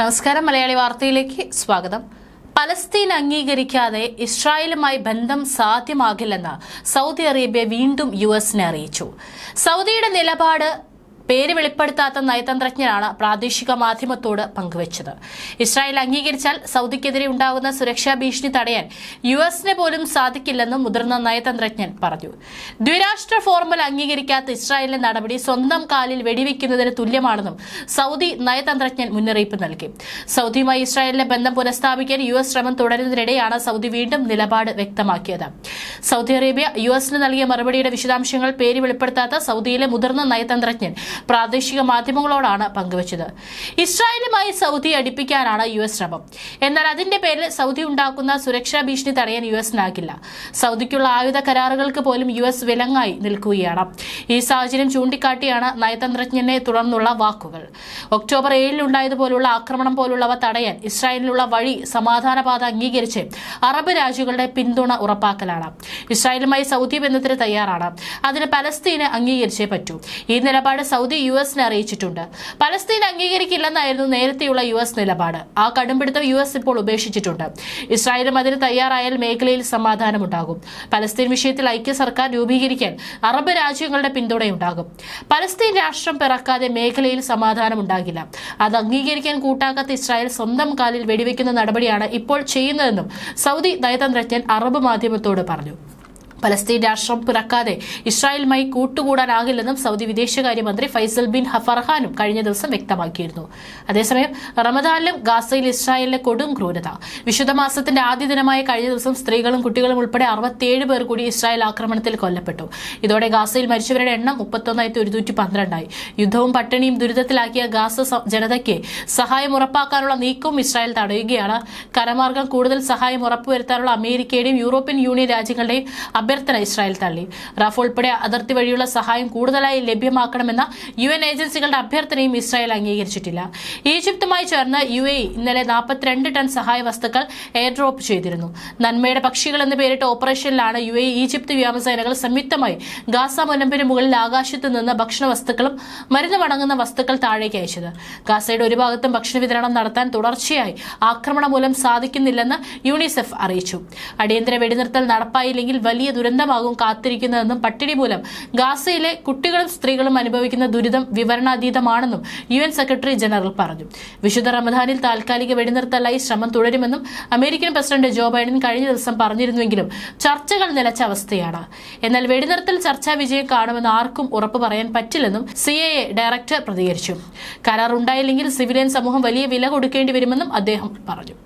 നമസ്കാരം മലയാളി വാർത്തയിലേക്ക് സ്വാഗതം. പലസ്തീൻ അംഗീകരിക്കാതെ ഇസ്രായേലുമായി ബന്ധം സാധ്യമാകില്ലെന്ന് സൗദി അറേബ്യ വീണ്ടും യു എസിനെ അറിയിച്ചു. സൗദിയുടെ നിലപാട് പേര് വെളിപ്പെടുത്താത്ത നയതന്ത്രജ്ഞനാണ് പ്രാദേശിക മാധ്യമത്തോട് പങ്കുവച്ചത്. ഇസ്രായേൽ അംഗീകരിച്ചാൽ സൗദിക്കെതിരെ ഉണ്ടാകുന്ന സുരക്ഷാ ഭീഷണി തടയാൻ യു എസിന് പോലും സാധിക്കില്ലെന്നും മുതിർന്ന നയതന്ത്രജ്ഞൻ പറഞ്ഞു. ദ്വിരാഷ്ട്ര ഫോർമുല അംഗീകരിക്കാത്ത ഇസ്രായേലിന്റെ നടപടി സ്വന്തം കാലിൽ വെടിവെക്കുന്നതിന് തുല്യമാണെന്നും സൗദി നയതന്ത്രജ്ഞൻ മുന്നറിയിപ്പ് നൽകി. സൗദിയുമായി ഇസ്രായേലിന്റെ ബന്ധം പുനഃസ്ഥാപിക്കാൻ യു എസ് ശ്രമം തുടരുന്നതിനിടെയാണ് സൗദി വീണ്ടും നിലപാട് വ്യക്തമാക്കിയത്. സൗദി അറേബ്യ യു എസിന് നൽകിയ മറുപടിയുടെ വിശദാംശങ്ങൾ പേര് വെളിപ്പെടുത്താത്ത സൗദിയിലെ മുതിർന്ന നയതന്ത്രജ്ഞൻ പ്രാദേശിക മാധ്യമങ്ങളോടാണ് പങ്കുവച്ചത്. ഇസ്രായേലുമായി സൗദി അടുപ്പിക്കാനാണ് യു എസ് ശ്രമം. എന്നാൽ അതിന്റെ പേരിൽ സൗദി ഉണ്ടാക്കുന്ന സുരക്ഷാ ഭീഷണി തടയാൻ യു എസിനാകില്ല. സൗദിക്കുള്ള ആയുധ കരാറുകൾക്ക് പോലും യു എസ് വിലങ്ങായി നിൽക്കുകയാണ്. ഈ സാഹചര്യം ചൂണ്ടിക്കാട്ടിയാണ് നയതന്ത്രജ്ഞനെ തുടർന്നുള്ള വാക്കുകൾ. ഒക്ടോബർ ഏഴിലുണ്ടായതുപോലുള്ള ആക്രമണം പോലുള്ളവ തടയാൻ ഇസ്രായേലിനുള്ള വഴി സമാധാനപാത അംഗീകരിച്ച് അറബ് രാജ്യങ്ങളുടെ പിന്തുണ ഉറപ്പാക്കലാണ്. ഇസ്രായേലുമായി സൗദി ബന്ധത്തിന് തയ്യാറാണ്. അതിന് പലസ്തീന് അംഗീകരിച്ചേ പറ്റൂ. ഈ നിലപാട് സൗദി യു എസിനെ അറിയിച്ചിട്ടുണ്ട്. പലസ്തീൻ അംഗീകരിക്കില്ലെന്നായിരുന്നു നേരത്തെയുള്ള യു എസ് നിലപാട്. ആ കടുംപിടുത്തം യു എസ് ഇപ്പോൾ ഉപേക്ഷിച്ചിട്ടുണ്ട്. ഇസ്രായേലും അതിന് തയ്യാറായാൽ മേഖലയിൽ സമാധാനമുണ്ടാകും. പലസ്തീൻ വിഷയത്തിൽ ഐക്യ സർക്കാർ രൂപീകരിക്കാൻ അറബ് രാജ്യങ്ങളുടെ പിന്തുണയുണ്ടാകും. പലസ്തീൻ രാഷ്ട്രം പിറക്കാതെ മേഖലയിൽ സമാധാനമുണ്ടാകില്ല. അത് അംഗീകരിക്കാൻ കൂട്ടാക്കാത്ത ഇസ്രായേൽ സ്വന്തം കാലിൽ വെടിവെക്കുന്ന നടപടിയാണ് ഇപ്പോൾ ചെയ്യുന്നതെന്നും സൗദി നയതന്ത്രജ്ഞൻ അറബ് മാധ്യമത്തോട് പറഞ്ഞു. പലസ്തീൻ രാഷ്ട്രം പിറക്കാതെ ഇസ്രായേലുമായി കൂട്ടുകൂടാനാകില്ലെന്നും സൗദി വിദേശകാര്യമന്ത്രി ഫൈസൽ ബിൻ ഹഫർഹാനും കഴിഞ്ഞ ദിവസം വ്യക്തമാക്കിയിരുന്നു. അതേസമയം റമദാനിലും ഗാസയിൽ ഇസ്രായേലിലെ കൊടും ക്രൂരത. വിശുദ്ധ മാസത്തിന്റെ ആദ്യ ദിനമായ കഴിഞ്ഞ ദിവസം സ്ത്രീകളും കുട്ടികളും ഉൾപ്പെടെ അറുപത്തിയേഴ് പേർ കൂടി ഇസ്രായേൽ ആക്രമണത്തിൽ കൊല്ലപ്പെട്ടു. ഇതോടെ ഗാസയിൽ മരിച്ചവരുടെ എണ്ണം മുപ്പത്തൊന്നായിരത്തി ഒരുന്നൂറ്റി പന്ത്രണ്ടായി യുദ്ധവും പട്ടിണിയും ദുരിതത്തിലാക്കിയ ഗാസ ജനതയ്ക്ക് സഹായം ഉറപ്പാക്കാനുള്ള നീക്കവും ഇസ്രായേൽ തടയുകയാണ്. കരമാർഗം കൂടുതൽ സഹായം ഉറപ്പുവരുത്താനുള്ള അമേരിക്കയുടെയും യൂറോപ്യൻ യൂണിയൻ രാജ്യങ്ങളുടെയും അഭ്യർത്ഥന ഇസ്രായേൽ തള്ളി. റാഫ് ഉൾപ്പെടെ അതിർത്തി വഴിയുള്ള സഹായം കൂടുതലായി ലഭ്യമാക്കണമെന്ന യു എൻ ഏജൻസികളുടെ അഭ്യർത്ഥനയും ഇസ്രായേൽ അംഗീകരിച്ചിട്ടില്ല. ഈജിപ്തുമായി ചേർന്ന് യു എ ഇന്നലെ നാൽപ്പത്തിരണ്ട് ടൺ സഹായ വസ്തുക്കൾ എയർ ഡ്രോപ്പ് ചെയ്തിരുന്നു. നന്മയുടെ പക്ഷികൾ എന്ന് പേരിട്ട ഓപ്പറേഷനിലാണ് യു എ ഈജിപ്ത് വ്യോമസേനകൾ സംയുക്തമായി ഗാസ മുനമ്പിന് മുകളിൽ ആകാശത്ത് നിന്ന് ഭക്ഷണ വസ്തുക്കളും മരുന്ന് മടങ്ങുന്ന വസ്തുക്കൾ താഴേക്ക് അയച്ചത്. ഗാസയുടെ ഒരു ഭാഗത്തും ഭക്ഷണ വിതരണം നടത്താൻ തുടർച്ചയായി ആക്രമണം മൂലം സാധിക്കുന്നില്ലെന്ന് യുണിസെഫ് അറിയിച്ചു. അടിയന്തര വെടിനിർത്തൽ നടപ്പായില്ലെങ്കിൽ വലിയ ദുരന്തമാകും കാത്തിരിക്കുന്നതെന്നും പട്ടിണി മൂലം. ഗാസയിലെ കുട്ടികളും സ്ത്രീകളും അനുഭവിക്കുന്ന ദുരിതം വിവരണാതീതമാണെന്നും യു എൻ സെക്രട്ടറി ജനറൽ പറഞ്ഞു. വിശുദ്ധ റമദാനിൽ താൽക്കാലിക വെടിനിർത്തലായി ശ്രമം തുടരുമെന്നും അമേരിക്കൻ പ്രസിഡന്റ് ജോ ബൈഡൻ കഴിഞ്ഞ ദിവസം പറഞ്ഞിരുന്നുവെങ്കിലും ചർച്ചകൾ നിലച്ച അവസ്ഥയാണ്. എന്നാൽ വെടിനിർത്തൽ ചർച്ചാ വിജയം കാണുമെന്ന് ആർക്കും ഉറപ്പ് പറയാൻ പറ്റില്ലെന്നും സി എ ഡയറക്ടർ പ്രതികരിച്ചു. കരാർ ഉണ്ടായില്ലെങ്കിൽ സിവിലിയൻ സമൂഹം വലിയ വില കൊടുക്കേണ്ടി വരുമെന്നും അദ്ദേഹം പറഞ്ഞു.